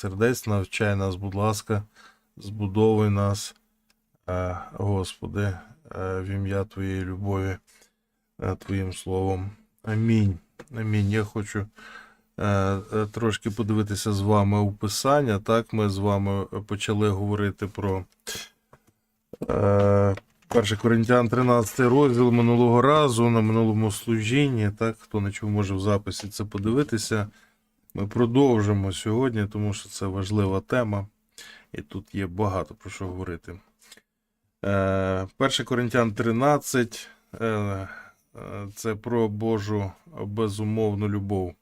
сердець, навчай нас, будь ласка, збудовуй нас, е, Господи, е, в ім'я Твоєї любові, е, Твоїм словом. Амінь. Амінь. Я хочу трошки подивитися з вами у Писання. Так, ми з вами почали говорити про е, 1 Коринтян 13 розділ минулого разу на минулому служінні. Так, хто не чув, може в записі це подивитися. Ми продовжимо сьогодні, тому що це важлива тема, і тут є багато про що говорити. Е, 1 Коринтян 13 е, е, це про Божу безумовну любов.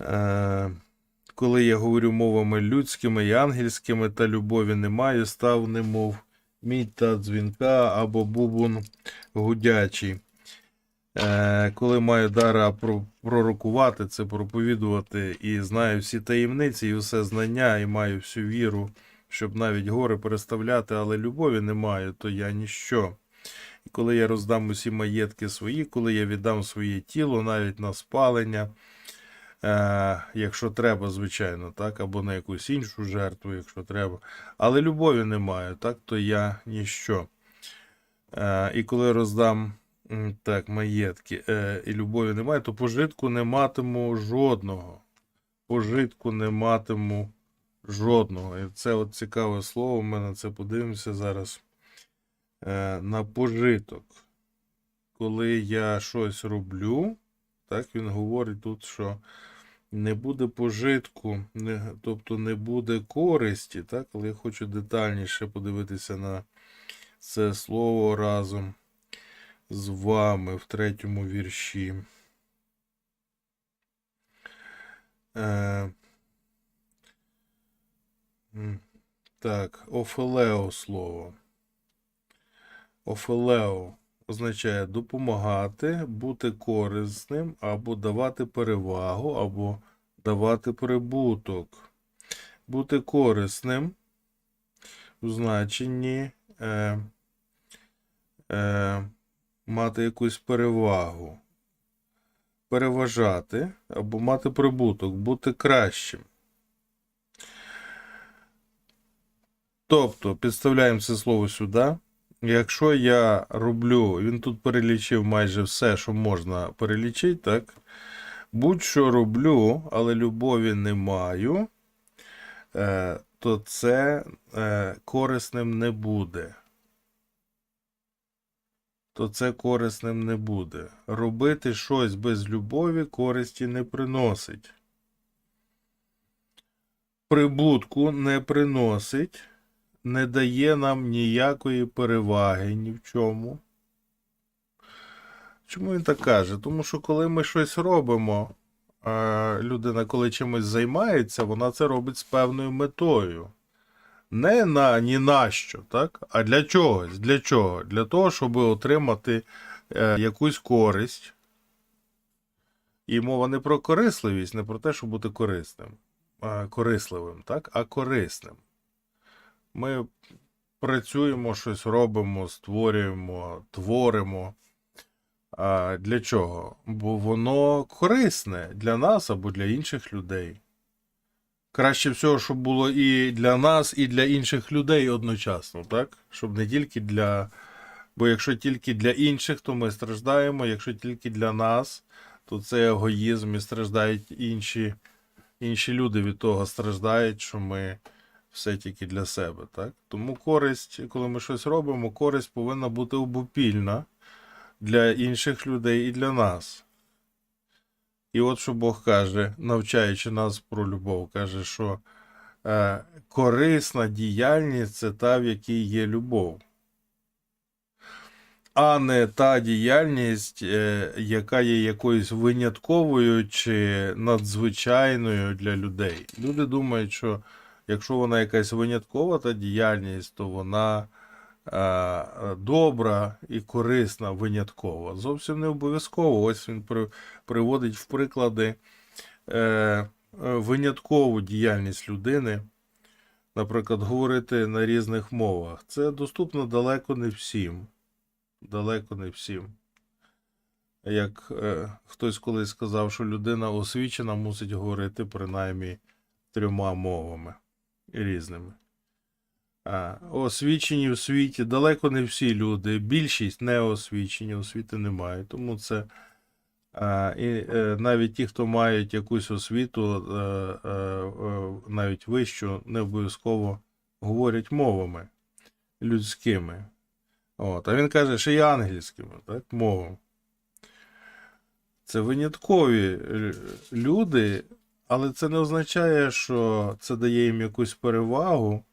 Е, коли я говорю мовами людськими і ангельськими, та любові немає, став немов мідь та дзвінка або бубун гудячий. Е, коли маю дара пророкувати, це проповідувати, і знаю всі таємниці, і все знання, і маю всю віру, щоб навіть гори переставляти, але любові не маю, то я ніщо. І коли я роздам усі маєтки свої, коли я віддам своє тіло навіть на спалення, е, якщо треба, звичайно, так, або на якусь іншу жертву, якщо треба. Але любові не маю, так, то я ніщо. Е, і коли роздам так, маєтки е, і любові немає, то пожитку не матиму жодного. Пожитку не матиму жодного. І це от цікаве слово, ми на це подивимося зараз. Е, на пожиток. Коли я щось роблю, так він говорить тут, що не буде пожитку, не, тобто не буде користі, так? Але я хочу детальніше подивитися на це слово разом з вами в третьому вірші. Е, так, офелео слово. Офелео означає допомагати, бути корисним, або давати перевагу, або давати прибуток. Бути корисним у значенні е, е, мати якусь перевагу, переважати або мати прибуток, бути кращим. Тобто, підставляємо це слово сюди. Якщо я роблю, він тут перелічив майже все, що можна перелічити, так? Будь-що роблю, але любові не маю, е, то це е, корисним не буде. То це корисним не буде. Робити щось без любові користі не приносить. Прибутку не приносить не дає нам ніякої переваги ні в чому. Чому він так каже? Тому що коли ми щось робимо, е, людина, коли чимось займається, вона це робить з певною метою. Не на ні на що, так? а для чогось. Для чого? Для того, щоб отримати е, якусь користь. І мова не про корисливість, не про те, щоб бути корисним, е, корисливим, так? а корисним. Ми працюємо, щось робимо, створюємо, творимо. А для чого? Бо воно корисне для нас або для інших людей. Краще всього, щоб було і для нас, і для інших людей одночасно, так? Щоб не тільки для. Бо якщо тільки для інших, то ми страждаємо. Якщо тільки для нас, то це егоїзм і страждають інші, інші люди від того страждають, що ми все тільки для себе. Так? Тому користь, коли ми щось робимо, користь повинна бути обопільна для інших людей і для нас. І от що Бог каже, навчаючи нас про любов, каже, що е, корисна діяльність це та, в якій є любов. А не та діяльність, е, яка є якоюсь винятковою чи надзвичайною для людей. Люди думають, що якщо вона якась виняткова та діяльність, то вона добра і корисна винятково. Зовсім не обов'язково. Ось він приводить в приклади е, е, виняткову діяльність людини. Наприклад, говорити на різних мовах. Це доступно далеко не всім. Далеко не всім. Як е, хтось колись сказав, що людина освічена мусить говорити принаймні трьома мовами різними. Освічені у світі далеко не всі люди. Більшість не освічені, освіти немає. Тому це і е, навіть ті, хто мають якусь освіту, е, е, навіть вищу, не обов'язково говорять мовами людськими. От. А він каже, що і ангельськими, так, мовами. Це виняткові люди, але це не означає, що це дає їм якусь перевагу,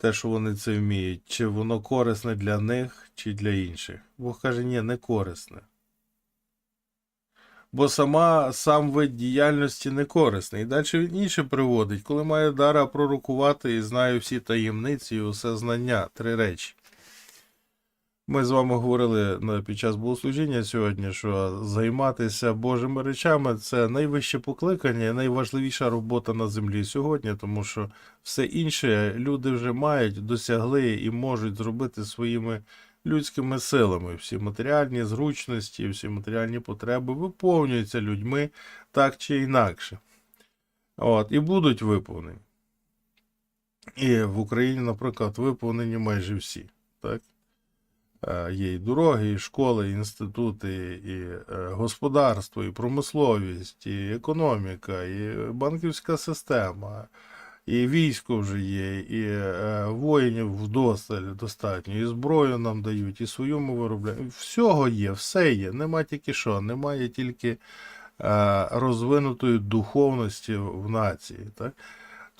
те, що вони це вміють, чи воно корисне для них, чи для інших. Бог каже, ні, не корисне. Бо сама, сам вид діяльності не корисний. І далі він інше приводить, коли має дара пророкувати і знає всі таємниці і усе знання. Три речі. Ми з вами говорили ну, під час богослужіння сьогодні, що займатися Божими речами це найвище покликання найважливіша робота на землі сьогодні, тому що все інше люди вже мають, досягли і можуть зробити своїми людськими силами. Всі матеріальні зручності, всі матеріальні потреби виповнюються людьми так чи інакше. От, і будуть виповнені. І в Україні, наприклад, виповнені майже всі. Так? Е, Є і дороги, і школи, і інститути, і е, господарство, і промисловість, і економіка, і банківська система, і військо вже є, і е, воїнів вдосталь достатньо, і зброю нам дають, і свою ми виробляємо. Всього є, все є. Нема тільки що, немає тільки розвинутої духовності в нації. Так?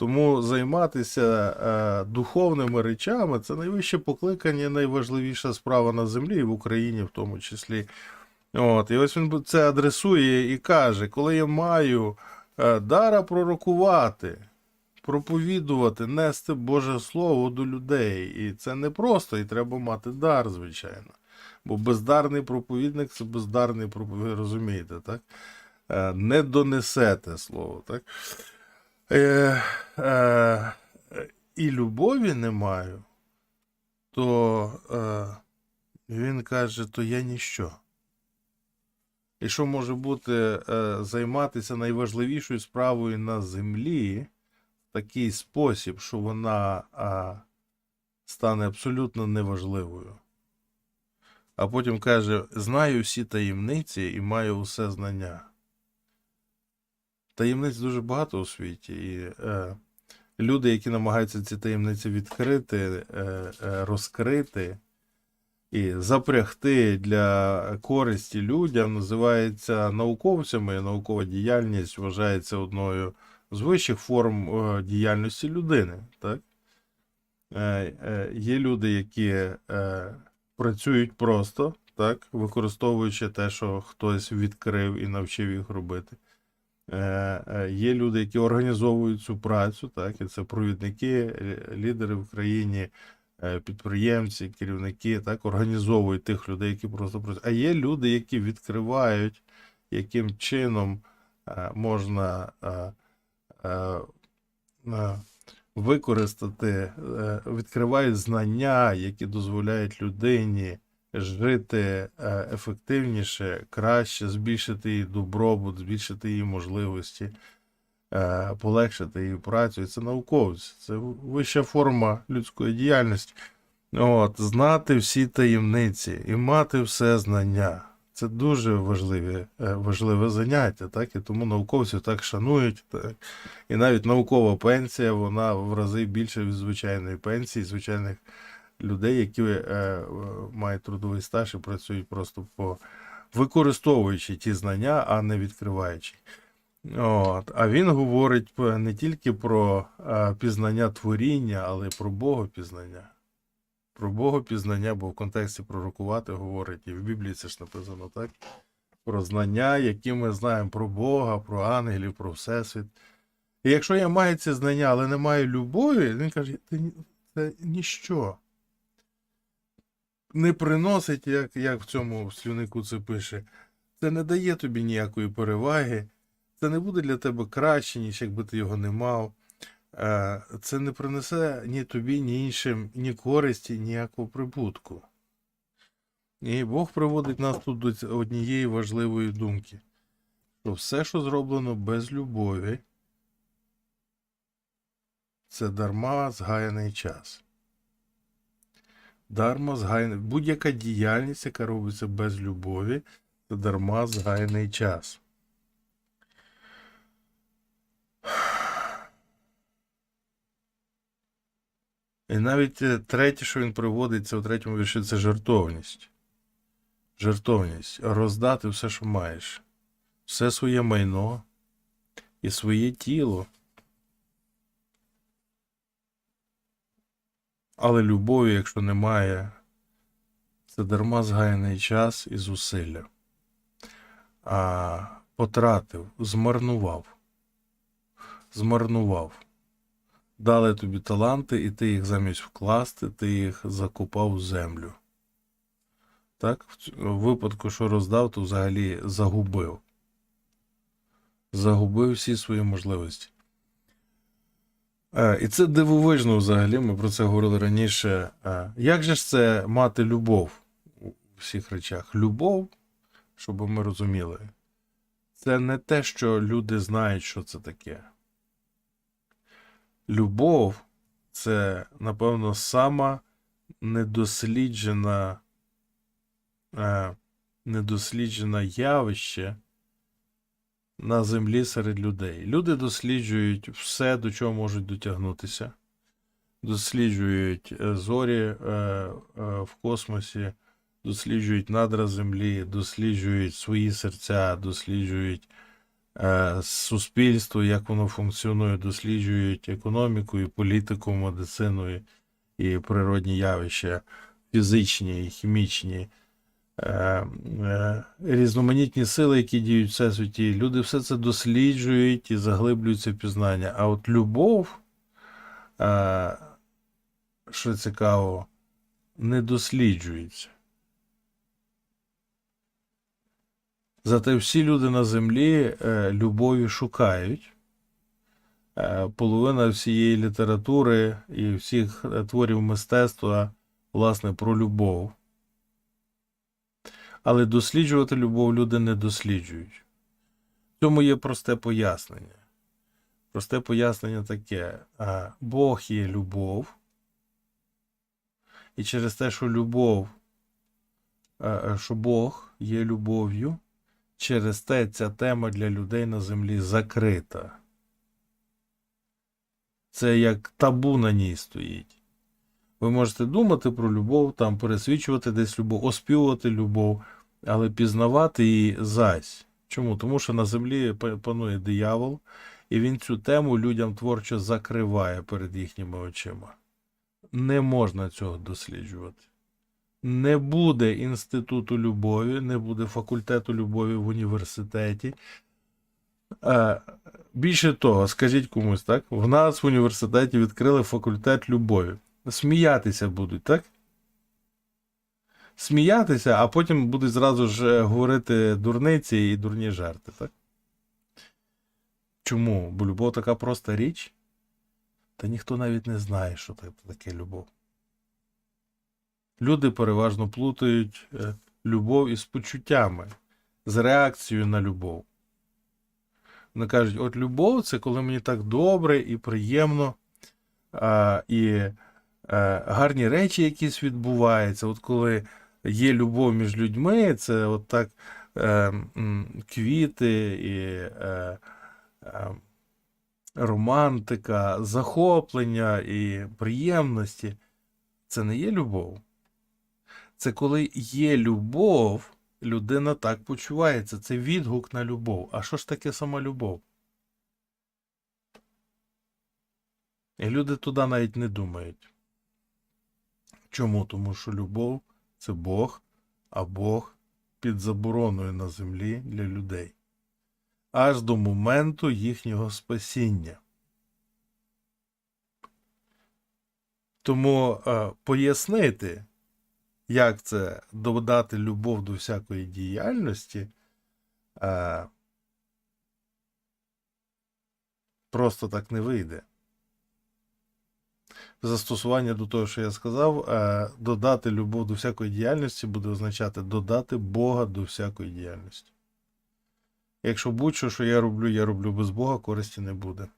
Тому займатися е, духовними речами це найвище покликання, найважливіша справа на землі, і в Україні в тому числі. От, і ось він це адресує і каже: коли я маю е, дара пророкувати, проповідувати, нести Боже Слово до людей. І це не просто, і треба мати дар, звичайно. Бо бездарний проповідник це бездарний проповідник, розумієте, так? Е, Не донесете слово, так? Е, е, і любові не маю, то е, він каже, то я ніщо. І що може бути е, займатися найважливішою справою на землі в такий спосіб, що вона а, стане абсолютно неважливою. А потім каже: знаю всі таємниці і маю усе знання. Таємниць дуже багато у світі, і е, люди, які намагаються ці таємниці відкрити, е, е, розкрити і запрягти для користі людям, називаються науковцями. Наукова діяльність вважається одною з вищих форм е, діяльності людини. Так? Е, е, є люди, які е, працюють просто, так, використовуючи те, що хтось відкрив і навчив їх робити. Е, е, Є люди, які організовують цю працю, так, і це провідники, лідери в країні, е, підприємці, керівники, так, організовують тих людей, які просто працюють. А є люди, які відкривають, яким чином е, можна е, е, е, використати, е, відкривають знання, які дозволяють людині жити е, ефективніше, краще, збільшити її добробут, збільшити її можливості, е, полегшити її працю. І це науковці, це вища форма людської діяльності. От, знати всі таємниці і мати все знання. Це дуже важливе, е, важливе заняття, так? І тому науковців так шанують. Так? І навіть наукова пенсія, вона в рази більше від звичайної пенсії, звичайних людей, які е, е, мають трудовий стаж і працюють просто по використовуючи ті знання, а не відкриваючи. От. А він говорить не тільки про е, пізнання творіння, але й про Богопізнання. Про Богопізнання, бо в контексті пророкувати говорить, і в Біблії це ж написано, так? Про знання, які ми знаємо про Бога, про ангелів, про Всесвіт. І якщо я маю ці знання, але не маю любові, він каже, це ніщо. Не приносить, як, як в цьому слівнику це пише, це не дає тобі ніякої переваги, це не буде для тебе краще, ніж якби ти його не мав. Е, Це не принесе ні тобі, ні іншим, ні користі, ніякого прибутку. І Бог приводить нас тут до однієї важливої думки, що все, що зроблено без любові, це дарма згаяний час. Дарма згаяний. Будь-яка діяльність, яка робиться без любові, це дарма згаяний час. І навіть е, третє, що він приводить, це у третьому вірші, це жертовність. Жертовність. Роздати все, що маєш. Все своє майно і своє тіло. Але любові, якщо немає, це дарма згаяний час і зусилля. А потратив, змарнував. Змарнував. Дали тобі таланти, і ти їх замість вкласти, ти їх закопав в землю. Так? В випадку, що роздав, то взагалі загубив. Загубив всі свої можливості. Е, І це дивовижно взагалі, ми про це говорили раніше. Е, Як же ж це мати любов у всіх речах? Любов, щоб ми розуміли, це не те, що люди знають, що це таке. Любов це, напевно, сама недосліджена, е, недосліджене явище на землі серед людей. Люди досліджують все, до чого можуть дотягнутися. Досліджують е, зорі е, е, в космосі, досліджують надра землі, досліджують свої серця, досліджують суспільство, як воно функціонує, досліджують економіку і політику, медицину і, природні явища, фізичні і хімічні, різноманітні сили, які діють в всесвіті. Люди все це досліджують і заглиблюються в пізнання. А от любов, е, що цікаво, не досліджується. Зате всі люди на землі е, любові шукають. Е, половина всієї літератури і всіх е, творів мистецтва, власне, про любов. Але досліджувати любов люди не досліджують. В цьому є просте пояснення. Просте пояснення таке: Бог є любов, і через те, що любов, що Бог є любов'ю, через те ця тема для людей на землі закрита. Це як табу на ній стоїть. Ви можете думати про любов, там пересвідчувати десь любов, оспівувати любов, але пізнавати її зась. Чому? Тому що на землі панує диявол, і він цю тему людям творчо закриває перед їхніми очима. Не можна цього досліджувати. Не буде інституту любові, не буде факультету любові в університеті. Більше того, скажіть комусь, так? В нас в університеті відкрили факультет любові. Сміятися будуть, так? Сміятися, а потім будуть зразу ж е, говорити дурниці і дурні жарти, так? Чому? Бо любов така проста річ? Та ніхто навіть не знає, що таке любов. Люди переважно плутають е, любов із почуттями, з реакцією на любов. Вони кажуть, от любов це коли мені так добре і приємно, а, і гарні речі якісь відбуваються. От коли є любов між людьми, це от так е, квіти і е, е, романтика, захоплення і приємності. Це не є любов. Це коли є любов, людина так почувається. Це відгук на любов. А що ж таке сама любов? І люди туди навіть не думають. Чому? Тому що любов це Бог, а Бог під забороною на землі для людей. Аж до моменту їхнього спасіння. Тому е, пояснити, як це додати любов до всякої діяльності, е, просто так не вийде. Застосування до того, що я сказав, е, додати любов до всякої діяльності буде означати додати Бога до всякої діяльності. Якщо будь-що, що я роблю, я роблю без Бога, користі не буде.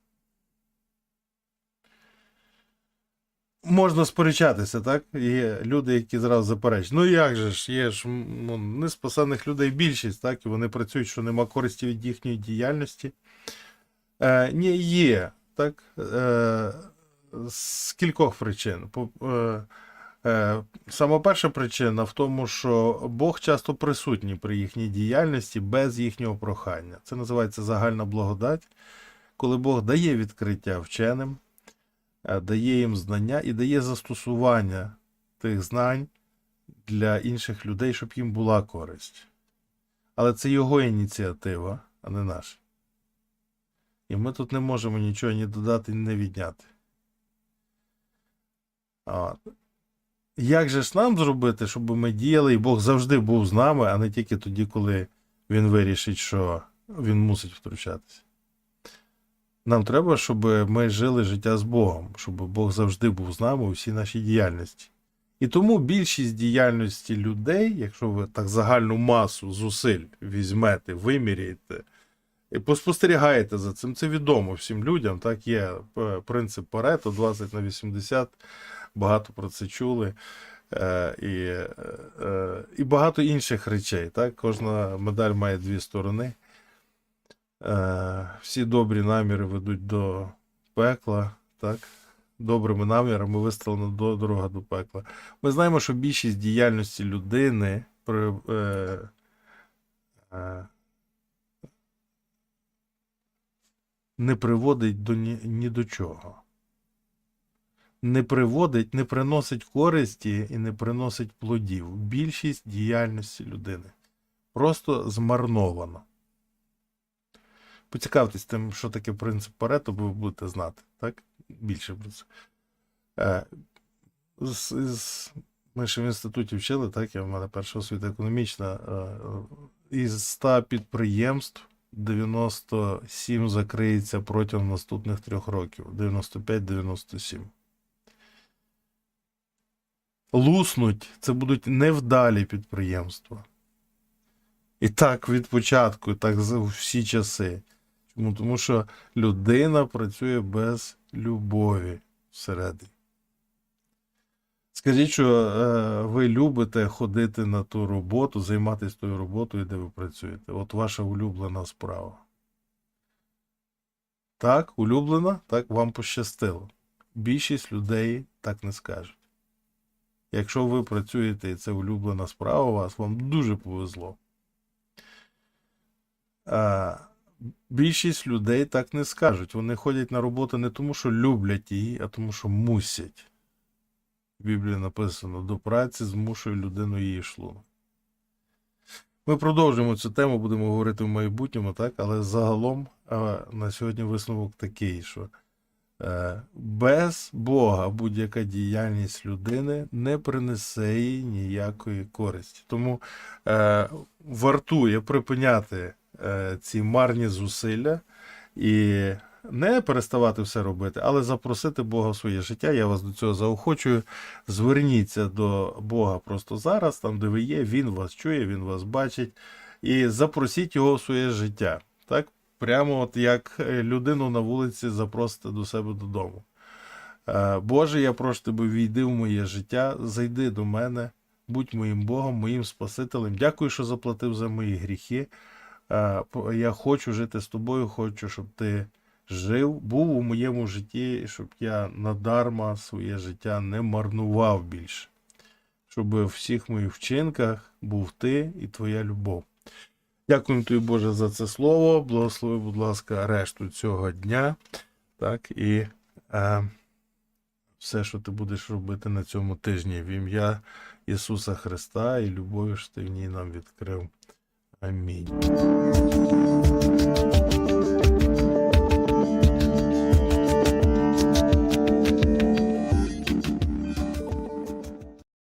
можна сперечатися, так? Є люди, які зразу заперечують. Ну як же ж, є ж ну, неспасених людей більшість, так, і вони працюють, що нема користі від їхньої діяльності. Е, ні, є, так. Е, з кількох причин. Е, е, сама перша причина в тому, що Бог часто присутній при їхній діяльності без їхнього прохання. Це називається загальна благодать, коли Бог дає відкриття вченим, е, дає їм знання і дає застосування тих знань для інших людей, щоб їм була користь. Але це його ініціатива, а не наша. І ми тут не можемо нічого ні додати, ні відняти. А, як же ж нам зробити, щоб ми діяли, і Бог завжди був з нами, а не тільки тоді, коли він вирішить, що він мусить втручатися? Нам треба, щоб ми жили життя з Богом, щоб Бог завжди був з нами у всій нашій діяльності. І тому більшість діяльності людей, якщо ви так загальну масу зусиль візьмете, виміряєте, і поспостерігаєте за цим, це відомо всім людям. Так є е, принцип Парето 20 на 80, багато про це чули. Е, і, е, е, і багато інших речей. Так? Кожна медаль має дві сторони. Всі добрі наміри ведуть до пекла. Так? Добрими намірами виставлена до дорога до пекла. Ми знаємо, що більшість діяльності людини при, е, е, не приводить до ні, ні до чого. Не приводить, не приносить користі і не приносить плодів. Більшість діяльності людини просто змарнована. Поцікавтесь тим, що таке принцип Парето, бо ви будете знати, так? Більше про це. Е, ми ще в інституті вчили, так, я в мене перша освіта економічна. Е, із 100 підприємств 97 закриється протягом наступних трьох років. 95-97. Луснуть це будуть невдалі підприємства. І так від початку, і так за всі часи. Чому? Тому що людина працює без любові всередині. Скажіть, що е, ви любите ходити на ту роботу, займатися тою роботою, де ви працюєте. От ваша улюблена справа. Так, улюблена, так вам пощастило. Більшість людей так не скажуть. Якщо ви працюєте і це улюблена справа у вас, вам дуже повезло. А, більшість людей так не скажуть. Вони ходять на роботу не тому, що люблять її, а тому, що мусять. В Біблії написано: до праці змушує людину її шлунок. Ми продовжуємо цю тему, будемо говорити в майбутньому, так? але загалом а, на сьогодні висновок такий, що без Бога будь-яка діяльність людини не принесе їй ніякої користі. Тому е, вартує припиняти е, ці марні зусилля і не переставати все робити, але запросити Бога в своє життя. Я вас до цього заохочую. Зверніться до Бога просто зараз, там, де ви є, Він вас чує, Він вас бачить. І запросіть його в своє життя. Так? Прямо от як е, людину на вулиці запросите до себе додому. Е, Боже, я прошу тебе, війди в моє життя, зайди до мене, будь моїм Богом, моїм Спасителем. Дякую, що заплатив за мої гріхи. Е, Я хочу жити з тобою, хочу, щоб ти жив, був у моєму житті, щоб я надарма своє життя не марнував більше. Щоб в всіх моїх вчинках був ти і твоя любов. Дякую тобі, Боже, за це слово. Благослови, будь ласка, решту цього дня. Так, і е, все, що ти будеш робити на цьому тижні, в ім'я Ісуса Христа і любові, що ти в ній нам відкрив. Амінь.